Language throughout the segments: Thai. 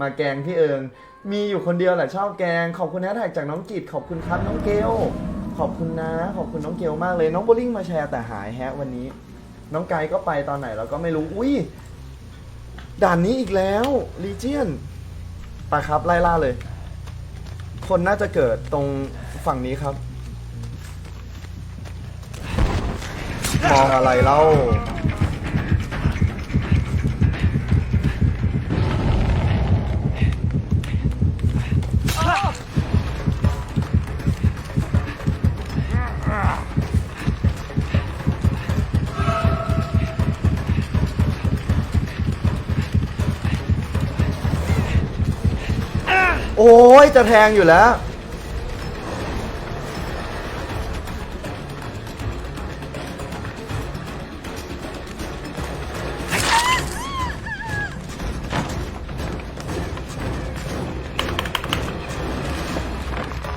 มาแกงพี่เอิง มีอยู่คนเดียวแหละชอบแกง ขอบคุณแฮชแท็กจากน้องกิตขอบคุณครับน้องเกลขอบคุณนะ ขอบคุณน้องเกลมากเลย น้องโบลิ่งมาแชร์แต่หายแฮะวันนี้ น้องไกก็ไปตอนไหนเราก็ไม่รู้ อุ้ยด่านนี้อีกแล้วลีเจียนไปครับไล่ล่าเลย คนน่าจะเกิดตรงฝั่งนี้ครับ มองอะไรเล่า จะแทงอยู่แล้ว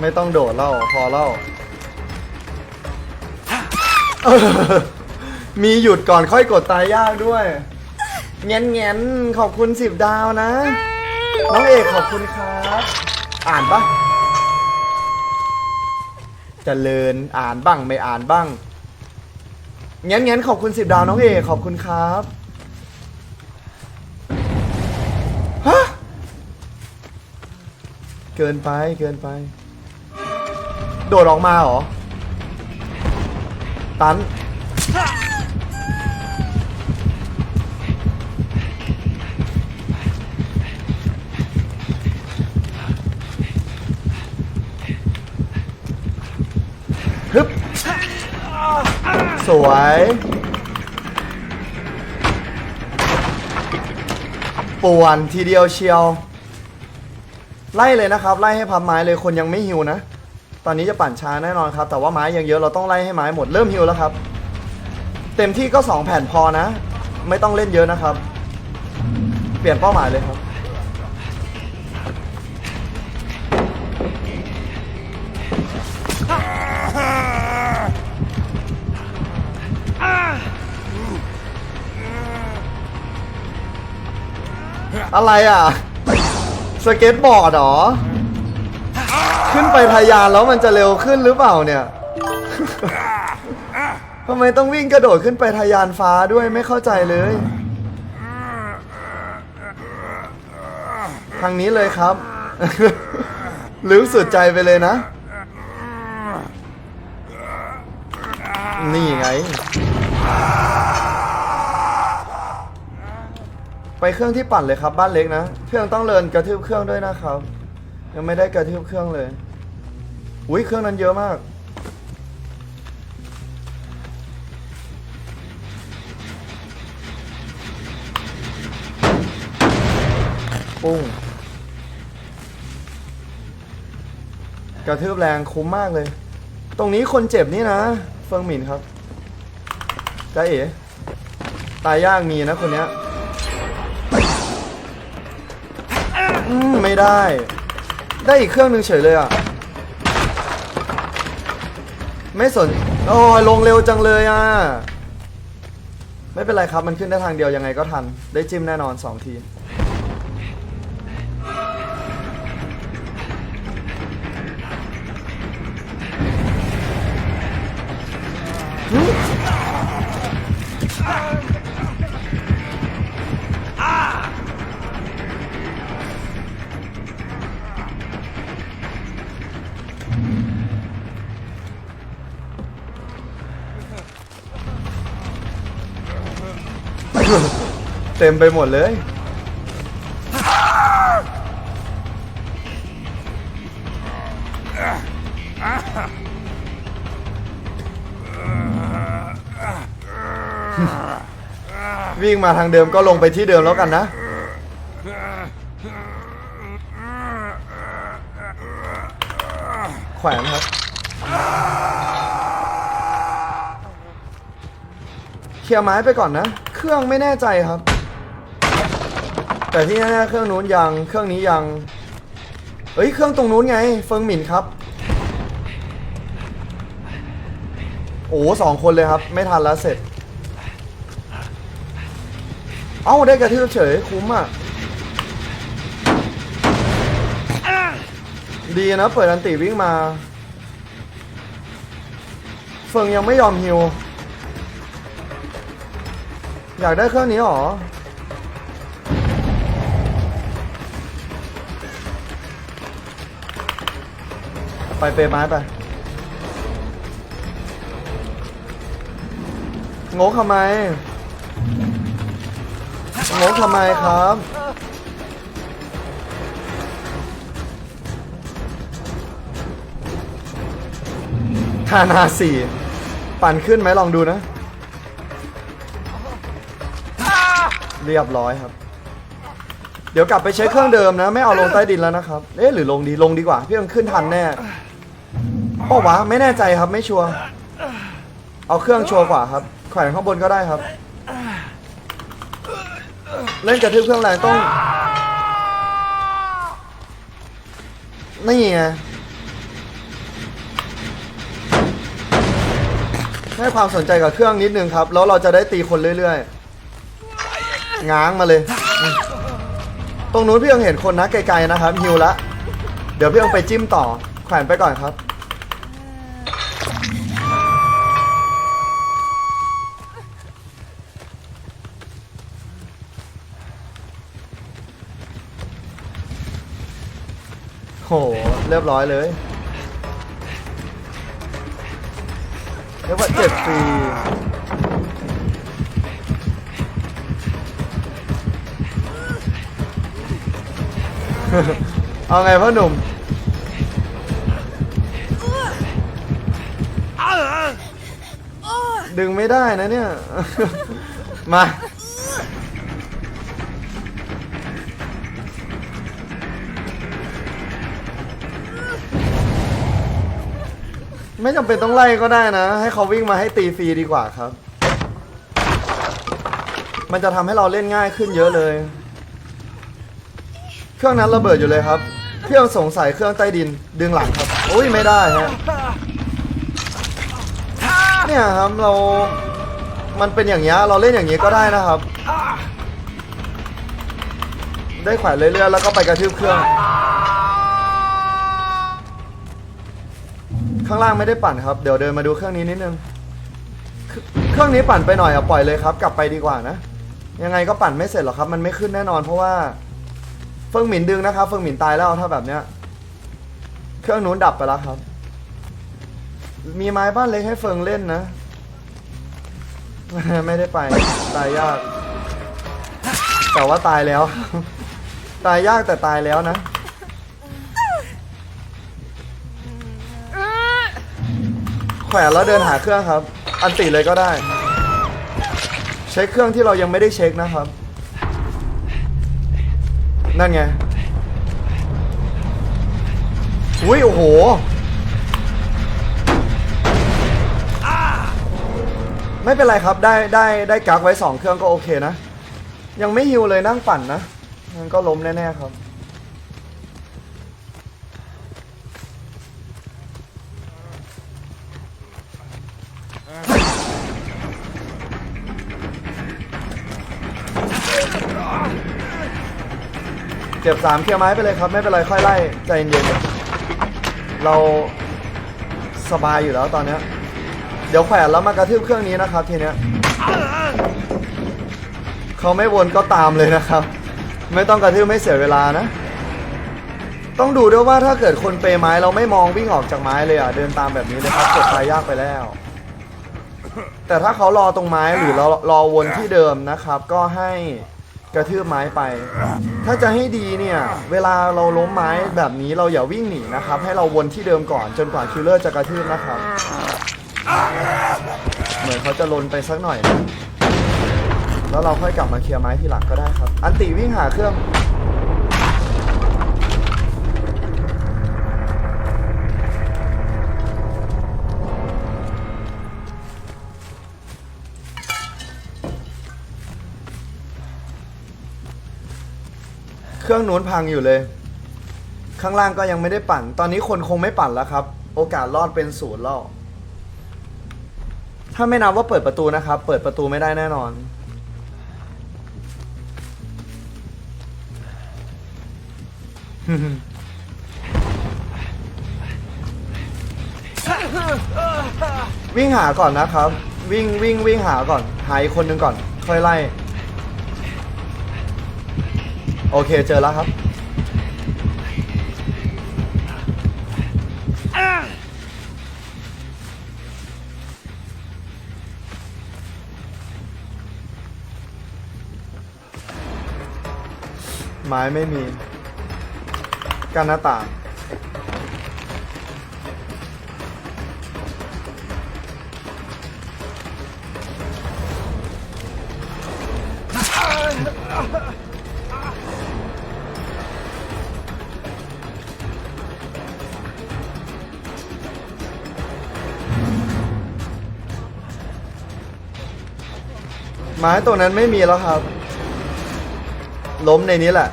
ไม่ต้องโดดเล่าพอเล่า มีหยุดก่อนค่อยกดตายยากด้วยเง้นเงี้ยนๆขอบคุณสิบดาวนะ น้องเอกขอบคุณครับ อ่านปะเจริญอ่านบ้างไม่อ่านบ้างงั้นงั้นขอบคุณสิบดาวน้องเอขอบคุณครับฮะเกินไปเกินไป โดดออกมาเหรอ ตัน ฮึบ สวย ป่วนทีเดียวเชียว ไล่เลยนะครับ ไล่ให้พับไม้เลยคนยังไม่หิวนะ ตอนนี้จะปั่นช้าแน่นอนครับ แต่ว่าไม้ยังเยอะเราต้องไล่ให้ไม้หมดเริ่มหิวแล้วครับ เต็มที่ก็ 2 แผ่นพอนะ ไม่ต้องเล่นเยอะนะครับ เปลี่ยนเป้าหมายเลยครับ อะไรอะ สเก็ตบอร์ดเหรอ ขึ้นไปทะยานแล้วมันจะเร็วขึ้นหรือเปล่าเนี่ย ทำไมต้องวิ่งกระโดดขึ้นไปทะยานฟ้าด้วยไม่เข้าใจเลย ทางนี้เลยครับลึกสุดใจไปเลยนะ นี่ไง ไปเครื่องที่ปั่นเลยครับ บ้านเล็กนะ เครื่องต้องเลินกระทืบเครื่องด้วยนะครับ ยังไม่ได้กระทืบเครื่องเลย อุ้ยเครื่องนั้นเยอะมาก ปุ้ง กระทืบแรงคุ้มมากเลย ตรงนี้คนเจ็บนี่นะ เฟิงหมินครับจ้าเอ๋ตายยากมีนะคนเนี้ย อืมไม่ได้ ได้อีกเครื่องหนึ่งเฉยเลยอะ ไม่สน โอ้ยลงเร็วจังเลยอะ ไม่เป็นไรครับมันขึ้นได้ทางเดียวยังไงก็ทัน ได้จิ้มแน่นอนสองที เต็มไปหมดเลย วิ่งมาทางเดิมก็ลงไปที่เดิมแล้วกันนะ แขวนครับเคลียร์ไม้ไปก่อนนะ เครื่องไม่แน่ใจครับ แต่ที่แน่ๆเครื่องนู้นยังเครื่องนี้ยังเอ้ยเครื่องตรงนู้นไง เฟิงหมินครับ โอ้สองคนเลยครับ ไม่ทันแล้วเสร็จ เอ้าได้กระทืบเฉยคุ้มอะดีนะเปิดอันติวิ่งมา เฟิงยังไม่ยอมฮิว อยากได้เครื่องนี้หรอ ไปเปไม้ไปงกทำไมงกทำไมครับทานาสี่ปั่นขึ้นไหมลองดูนะ เรียบร้อยครับ เดี๋ยวกลับไปเช็คเครื่องเดิมนะ ไม่เอาลงใต้ดินแล้วนะครับ เอ๊ะหรือลงดีลงดีกว่า พี่มันขึ้นทันแน่ โอ้วะไม่แน่ใจครับไม่ชัวร์เอาเครื่องชัวร์กว่าครับแขวนข้างบนก็ได้ครับ เล่นกระทืบเครื่องแรงต้องนี่ไงให้ความสนใจกับเครื่องนิดนึงครับ แล้วเราจะได้ตีคนเรื่อยๆ ง้างมาเลย ตรงนู้นพี่ยังเห็นคนนะไกลๆนะครับฮิวละ เดี๋ยวพี่ยังไปจิ้มต่อแขวนไปก่อนครับ โห เรียบร้อยเลยเรียกว่าเจ็บฟรีเอาไงพ่อหนุ่มดึงไม่ได้นะเนี่ย มา ไม่จำเป็นต้องไล่ก็ได้นะ ให้เขาวิ่งมาให้ตีฟรีดีกว่าครับ มันจะทำให้เราเล่นง่ายขึ้นเยอะเลย เครื่องนั้นระเบิดอยู่เลยครับ เครื่องสงสัยเครื่องใต้ดินดึงหลังครับโอ้ยไม่ได้ฮะเนี่ยครับเรา มันเป็นอย่างเงี้ยเราเล่นอย่างงี้ก็ได้นะครับ ได้แขวนเรื่อยๆแล้วก็ไปกระทืบเครื่อง ข้างล่างไม่ได้ปั่นครับ เดี๋ยวเดินมาดูเครื่องนี้นิดนึงเครื่องนี้ปั่นไปหน่อยอะปล่อยเลยครับ กลับไปดีกว่านะ ยังไงก็ปั่นไม่เสร็จหรอกครับ มันไม่ขึ้นแน่นอนเพราะว่า เฟิงหมินดึงนะครับ เฟิงหมินตายแล้วถ้าแบบเนี้ย เครื่องนู้นดับไปแล้วครับ มีไม้บ้านเล็กให้เฟิงเล่นนะ ไม่ได้ไปตายยาก แต่ว่าตายแล้ว ตายยากแต่ตายแล้วนะ แขวนแล้วเดินหาเครื่องครับ อันติเลยก็ได้ เช็คเครื่องที่เรายังไม่ได้เช็คนะครับ นั่นไงอุ้ยโอ้โหไม่เป็นไรครับได้ได้ได้กักไว้สองเครื่องก็โอเคนะ ยังไม่ฮิวเลยนั่งปั่นนะมันก็ล้มแน่ๆครับ เก็บสามเคลียร์ไม้ไปเลยครับ ไม่เป็นไรค่อยไล่ใจเย็นๆเราสบายอยู่แล้วตอนเนี้ยเดี๋ยวแขวนแล้วมากระทืบเครื่องนี้นะครับทีเนี้ยเขาไม่วนก็ตามเลยนะครับ ไม่ต้องกระทืบไม่เสียเวลานะ ต้องดูด้วยว่าถ้าเกิดคนเปไม้เราไม่มองวิ่งออกจากไม้เลยอะเดินตามแบบนี้เลยครับกดตายยากไปแล้ว แต่ถ้าเขารอตรงไม้หรือรอรอวนที่เดิมนะครับ ก็ให้ กระทืบไม้ไป ถ้าจะให้ดีเนี่ย เวลาเราล้มไม้แบบนี้เราอย่าวิ่งหนีนะครับ ให้เราวนที่เดิมก่อนจนกว่าคิลเลอร์จะกระทืบนะครับ เหมือนเขาจะลนไปสักหน่อยนะแล้วเราค่อยกลับมาเคลียร์ไม้ทีหลังก็ได้ครับ อันติวิ่งหาเครื่อง เครื่องนู้นพังอยู่เลย ข้างล่างก็ยังไม่ได้ปั่น ตอนนี้คนคงไม่ปั่นแล้วครับ โอกาสรอดเป็นศูนย์แล้วถ้าไม่นับว่าเปิดประตูนะครับ เปิดประตูไม่ได้แน่นอน วิ่งหาก่อนนะครับ วิ่งวิ่งวิ่งหาก่อน หาอีกคนหนึงก่อน ค่อยไล่ โอเคเจอแล้วครับ ไม้ไม่มีกันหน้าต่าง ไม้ตัวนั้นไม่มีแล้วครับ ล้มในนี้แหละ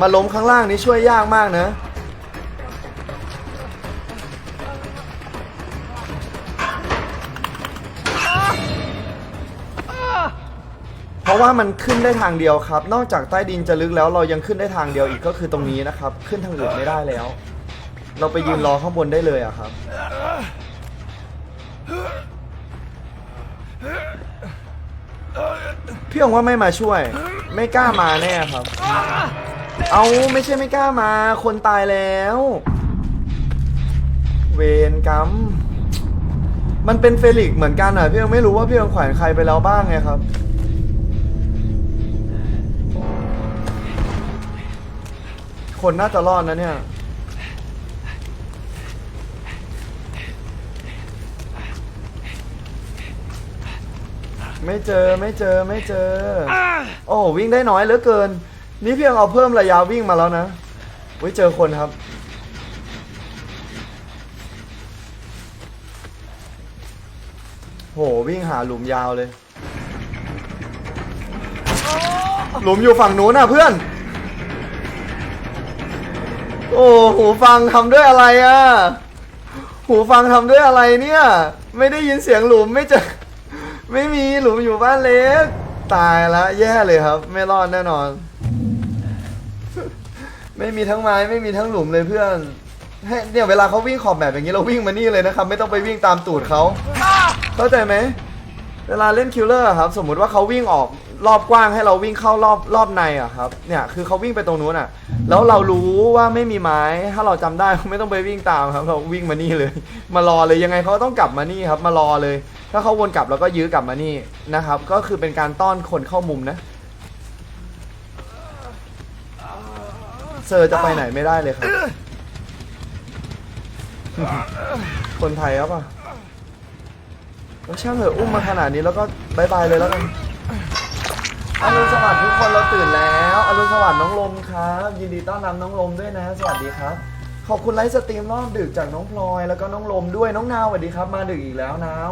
มาล้มข้างล่างนี้ช่วยยากมากนะ เพราะว่ามันขึ้นได้ทางเดียวครับ นอกจากใต้ดินจะลึกแล้วเรายังขึ้นได้ทางเดียวอีกก็คือตรงนี้นะครับ ขึ้นทางอื่นไม่ได้แล้ว เราไปยืนรอข้างบนได้เลยอะครับ พี่องว่าไม่มาช่วย ไม่กล้ามาแน่ครับ เอาไม่ใช่ไม่กล้ามา คนตายแล้ว เวรกรรมมันเป็นเฟลิกเหมือนกันอะพี่ยังไม่รู้ว่าพี่ยังแขวนใครไปแล้วบ้างไงครับคนน่าจะรอดนะเนี่ย ไม่เจอไม่เจอไม่เจอ โอ้โหวิ่งได้น้อยเหลือเกิน นี่เพียงเอาเพิ่มระยะวิ่งมาแล้วนะไว้ยเจอคนครับ โหวิ่งหาหลุมยาวเลย หลุมอยู่ฝั่งนู้นน่ะเพื่อน โอ้หูฟังทำด้วยอะไรอะ หูฟังทำด้วยอะไรเนี่ย ไม่ได้ยินเสียงหลุมไม่เจอ ไม่มีหลุมอยู่บ้านเล็ก ตายละแย่เลยครับ ไม่รอดแน่นอน ไม่มีทั้งไม้ไม่มีทั้งหลุมเลยเพื่อนให้เนี่ยเวลาเขาวิ่งขอบแบบอย่างนี้เราวิ่งมานี่เลยนะครับ ไม่ต้องไปวิ่งตามตูดเขาเข้าใจไหมเวลาเล่นคิลเลอร์ครับ สมมุติว่าเขาวิ่งออกรอบกว้างให้เราวิ่งเข้ารอบรอบในอะครับ เนี่ยคือเขาวิ่งไปตรงนู้นอะแล้วเรารู้ว่าไม่มีไม้ ถ้าเราจำได้ไม่ต้องไปวิ่งตามครับ เราวิ่งมานี่เลย มารอเลยยังไงเขาต้องกลับมานี่ครับ มารอเลย ถ้าเขาวนกลับแล้วก็ยื้อกลับมานี่นะครับ ก็คือเป็นการต้อนคนเข้ามุมนะ เซอร์จะไปไหนไม่ได้เลยครับ คนไทยครับป่ะแล้ช่างเหอะอุ้มมาขนาดนี้แล้วก็บายบายเลยแล้วกันอรุณสวัสดิ์ทุกคนเราตื่นแล้วอรุณสวัสดิ์น้องลมครับ ยินดีต้อนรับน้องลมด้วยนะ สวัสดีครับ ขอบคุณไลฟ์สตรีมรอบดึกจากน้องพลอยแล้วก็น้องลมด้วยน้องนาวสวัสดีครับ มาดึกอีกแล้วนาว